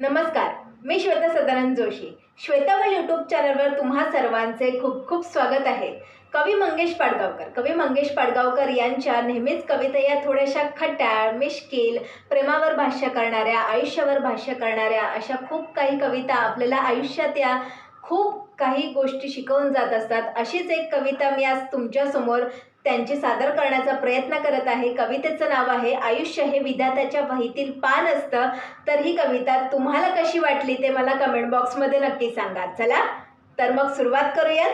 नमस्कार मी श्वेता सदानंद जोशी. श्वेतावळ यूट्यूब चॅनलवर तुम्हा सर्वांचे खूप खूप स्वागत आहे. कवी मंगेश पाडगावकर. कवी मंगेश पाडगावकर यांच्या नेहमीच कविता या थोड्याशा खट्याळ मिश्किल प्रेमावर भाष्य करणाऱ्या आयुष्यावर भाष्य करणाऱ्या अशा खूप काही कविता आपल्याला आयुष्यात या खूप काही गोष्टी शिकवून जात असतात. अशीच एक कविता मी आज तुमच्यासमोर त्यांची सादर करण्याचा प्रयत्न करत आहे. कवितेचं नाव आहे आयुष्य हे विधात्याच्या वहीतील पान असतं. तर ही कविता तुम्हाला कशी वाटली ते मला कमेंट बॉक्समध्ये नक्की सांगा. चला तर मग सुरुवात करूयात.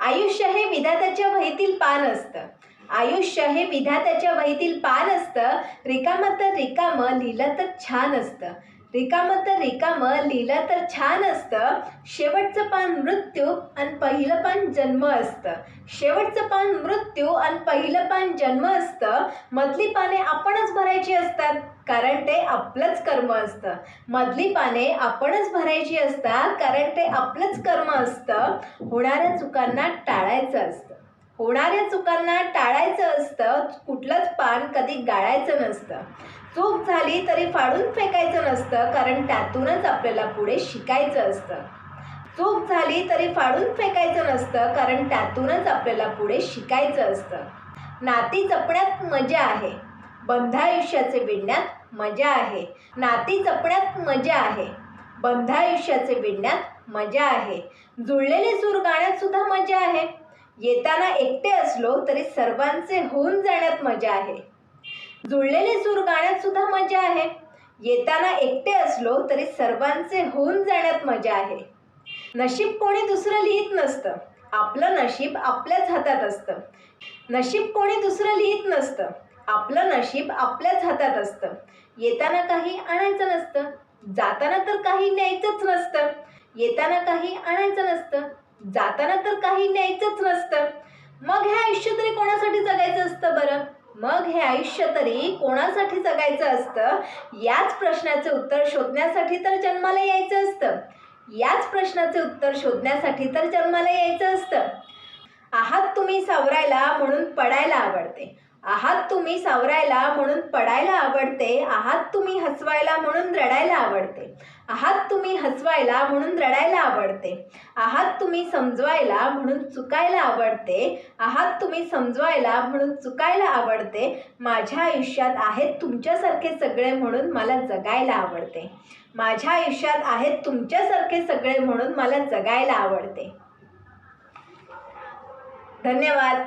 आयुष्य हे विधात्याच्या वहीतील पान असतं. आयुष्य हे विधात्याच्या वहीतील पान असतं. रिकामं तर रिकामं लिहिलं तर छान असतं. रिकामं तर रिकामं लिहिलं तर छान असतं. शेवटचं पान मृत्यू आणि पहिलं पान जन्म असतं. शेवटचं पान मृत्यू आणि पहिलं पान जन्म असतं. मधली पाने आपणच भरायची असतात कारण ते आपलंच कर्म असतं. मधली पाने आपणच भरायची असतात कारण ते आपलंच कर्म असतं. होणाऱ्या चुकांना टाळायचं असतं. होणाऱ्या चुकांना टाळायचं असतं कुठलंच पान कधी गाळायचं नसतं. चूक झाली तरी फाडून फेकायचं नसतं कारण त्यातूनच आपल्याला पुढे शिकायचं असतं. चूक झाली तरी फाडून फेकायचं नसतं कारण त्यातूनच आपल्याला पुढे शिकायचं असतं. नाती जपण्यात मजा आहे. बंधायुष्याचे विणण्यात मजा आहे. नाती जपण्यात मजा आहे. बंधायुष्याचे विणण्यात मजा आहे. जुळलेले सूर गाण्यात सुद्धा मजा आहे. येताना एकटे असलो तरी सर्वांचे होऊन जाण्यात मजा आहे. जुळलेले सूर गाण्यात सुद्धा मजा आहे. येताना एकटे असलो तरी सर्वांचे होऊन जाण्यात मजा आहे. नशीब कोणी दुसरं लिहित नसतं. आपलं नशीब आपल्याच हातात असतं. नशीब कोणी दुसरं लिहित नसतं. आपलं नशीब आपल्याच हातात असतं. येताना काही आणायचं नसतं. जाताना तर काही न्यायचंच नसतं. येताना काही आणायचं नसतं. जाताना तर काही न्यायचंच नसतं. मग हे आयुष्य तरी कोणासाठी जगायचं असतं बरं? मग हे आयुष्य तरी कोणासाठी जगायचं असतं? याच प्रश्नाचे उत्तर शोधण्यासाठी तर जन्माला यायचं असतं. याच प्रश्नाचे उत्तर शोधण्यासाठी तर जन्माला यायचं असतं. आहात तुम्ही सावरायला म्हणून पडायला आवडते. आहात तुम्ही सावरायला म्हणून पडायला आवडते आहात तुम्ही हसवायला म्हणून रडायला आवडते आहात तुम्ही हसवायला म्हणून रडायला आवडते आहात तुम्ही समजवायला म्हणून चुकायला आवडते आहात तुम्ही समजवायला म्हणून चुकायला आवडते माझ्या आयुष्यात आहेत तुमच्यासारखे सगळे म्हणून मला जगायला आवडते माझ्या आयुष्यात आहेत तुमच्यासारखे सगळे म्हणून मला जगायला आवडते. धन्यवाद.